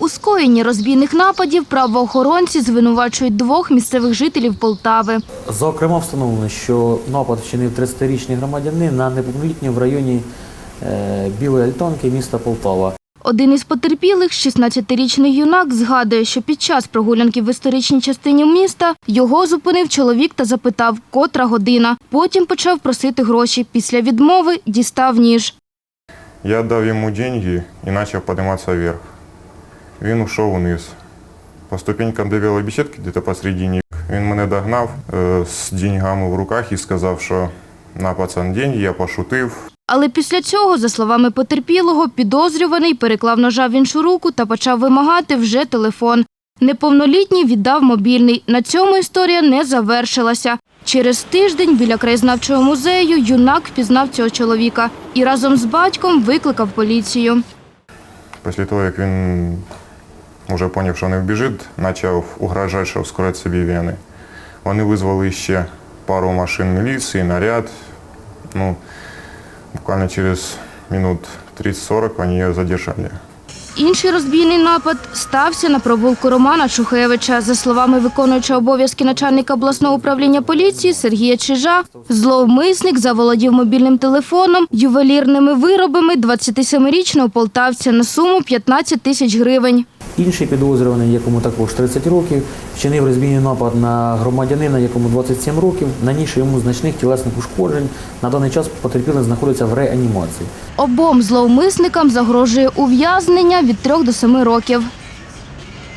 У скоєнні розбійних нападів правоохоронці звинувачують двох місцевих жителів Полтави. Зокрема, встановлено, що напад вчинив 30-річний громадянин на неповнолітню в районі е, Білої Альтанки міста Полтава. Один із потерпілих, 16-річний юнак, згадує, що під час прогулянки в історичній частині міста його зупинив чоловік та запитав, котра година. Потім почав просити гроші. Після відмови дістав ніж. Я дав йому деньги і почав підніматися вверх. Він ушов вниз. По ступенькам до білої бесідки, десь посередині, він мене догнав е, з деньгами в руках і сказав, що на пацан деньги, я пошутив. Але після цього, за словами потерпілого, підозрюваний переклав ножа в іншу руку та почав вимагати вже телефон. Неповнолітній віддав мобільний. На цьому історія не завершилася. Через тиждень біля краєзнавчого музею юнак впізнав цього чоловіка і разом з батьком викликав поліцію. Після того, як він вже поняв, що не вбіжить, почав угрожати, що вскроють собі вени. Вони визвали ще пару машин міліції, наряд. Ну, буквально через минут 30-40 вони її задержали. Інший розбійний напад стався на провулку Романа Чухевича. За словами виконуючого обов'язки начальника обласного управління поліції Сергія Чижа, зловмисник заволодів мобільним телефоном, ювелірними виробами 27-річного полтавця на суму 15 тисяч гривень. Інший підозрюваний, якому також 30 років, вчинив розбійний напад на громадянина, якому 27 років, нанісши йому значних тілесних ушкоджень. На даний час потерпілий знаходиться в реанімації. Обом зловмисникам загрожує ув'язнення від 3 до 7 років.